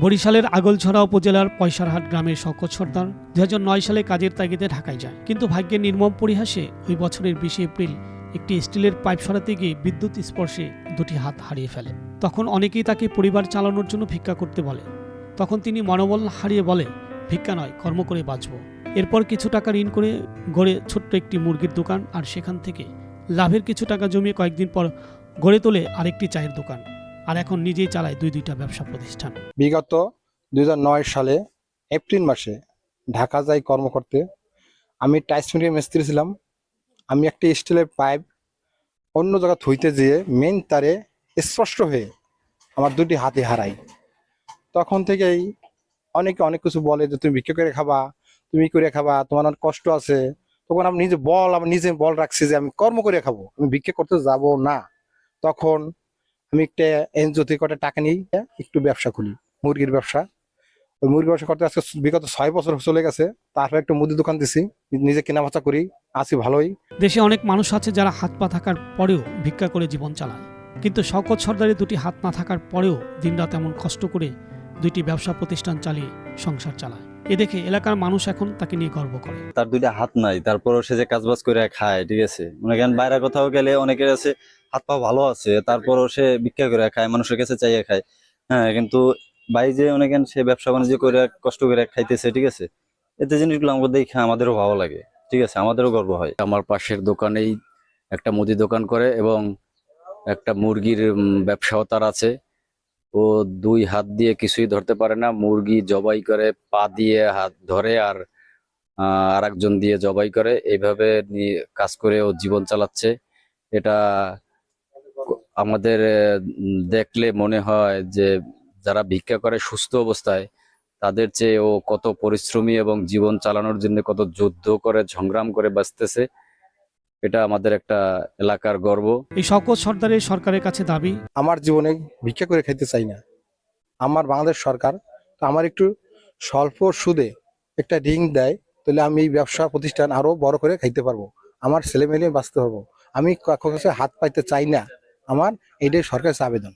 বরিশালের আগলছড়া উপজেলার পয়সারহাট গ্রামের শওকত সর্দার দুহাজার নয় সালে কাজের তাগিদে ঢাকায় যায়। কিন্তু ভাগ্যের নির্মম পরিহাসে ওই বছরের বিশে এপ্রিল একটি স্টিলের পাইপ সরাতে গিয়ে বিদ্যুৎ স্পর্শে দুটি হাত হারিয়ে ফেলে। তখন অনেকেই তাকে পরিবার চালানোর জন্য ভিক্ষা করতে বলে। তখন তিনি মনোবল হারিয়ে বলে, ভিক্ষা নয়, কর্ম করে বাঁচব। এরপর কিছু টাকা ঋণ করে গড়ে ছোট্ট একটি মুরগির দোকান আর সেখান থেকে লাভের কিছু টাকা জমিয়ে কয়েকদিন পর গড়ে তোলে আরেকটি চায়ের দোকান। আর এখন নিজেই চালায় দুই দুইটা ব্যবসা প্রতিষ্ঠান। বিগত দু হাজার নয় সালে এপ্রিল মাসে ঢাকা যাই কর্ম করতে, আমি টাইস মিডিয়াম মিস্ত্রি ছিলাম। আমি একটি স্টিলের পাইপ অন্য জায়গা থইতে যেয়ে মেন তারে স্পষ্ট হয়ে আমার দুটি হাতে হারাই। তখন থেকেই অনেকে অনেক কিছু বলে যে, তুমি ভিক্ষা করে খাবা, তুমি করে খাবা, তোমার অনেক কষ্ট আছে। তখন আমি নিজে বল, আমি নিজে বল রাখছি যে, আমি কর্ম করে খাব, আমি ভিক্ষা করতে যাব না। তখন আমি একটা এনজিও থেকে কটা টাকা নিই একটু ব্যবসা খুলি, মুরগির ব্যবসা। ওই মুরগির ব্যবসা করতে আজকে বিগত ছয় বছর চলে গেছে, তারপর একটু মুদি দোকান দিছি, নিজে কেনা বেচা করি, আছি ভালোই। দেশে অনেক মানুষ আছে যারা হাত পা থাকার পরেও ভিক্ষা করে জীবন চালায়। কিন্তু শওকত সর্দারের দুটি হাত না থাকার পরেও দিনরাত এমন কষ্ট করে দুইটি ব্যবসা প্রতিষ্ঠান চালিয়ে সংসার চালায়। এ দেখে এলাকার মানুষ এখন তাকে নিয়ে গর্ব করে। তার দুইটা হাত নাই তারপরও সে যে কাজবাজ করে খায় ঠিক আছে? মনে করেন বাইরে কোথাও গেলে অনেকের আছে হাত পা ভালো আছে তারপরও সে ভিক্ষা করে খায় মানুষের কাছে চাইয়ে খায়। হ্যাঁ কিন্তু বাই যে অনেকেন সে ব্যবসা বাণিজ্য করে কষ্ট করে খাইতেছে ঠিক আছে? এতে জিনিসগুলো আমাদের দেখে আমাদেরও ভালো লাগে ঠিক আছে? আমাদেরও গর্ব হয়। আমার পাশের দোকানেই একটা মুদি দোকান করে এবং একটা মুরগির ব্যবসাও তার আছে। ও দুই হাত দিয়ে কিছুই ধরতে পারে না। মুরগি জবাই করে, পা দিয়ে হাত ধরে আর আর একজন দিয়ে জবাই করে। এইভাবে কাজ করে ও জীবন চালাচ্ছে। এটা আমাদের দেখলে মনে হয় যে যারা ভিক্ষা করে সুস্থ অবস্থায়, তাদের চেয়ে ও কত পরিশ্রমী এবং জীবন চালানোর জন্য কত যুদ্ধ করে সংগ্রাম করে বাঁচতেছে। এটা আমাদের একটা এলাকার গর্ব। এই শওকত সর্দারের সরকারের কাছে দাবি আমার জীবনে ভিক্ষা করে খাইতে চাই না। আমার বাংলাদেশ সরকার তো আমার একটু স্বল্প সুদে একটা ঋণ দেয় তাহলে আমি এই ব্যবসা প্রতিষ্ঠান আরও বড় করে খাইতে পারব। আমার ছেলে মেয়ে বাঁচতে পারব আমি কাছে হাত পাইতে চাই না। আমার এটাই সরকারের আবেদন।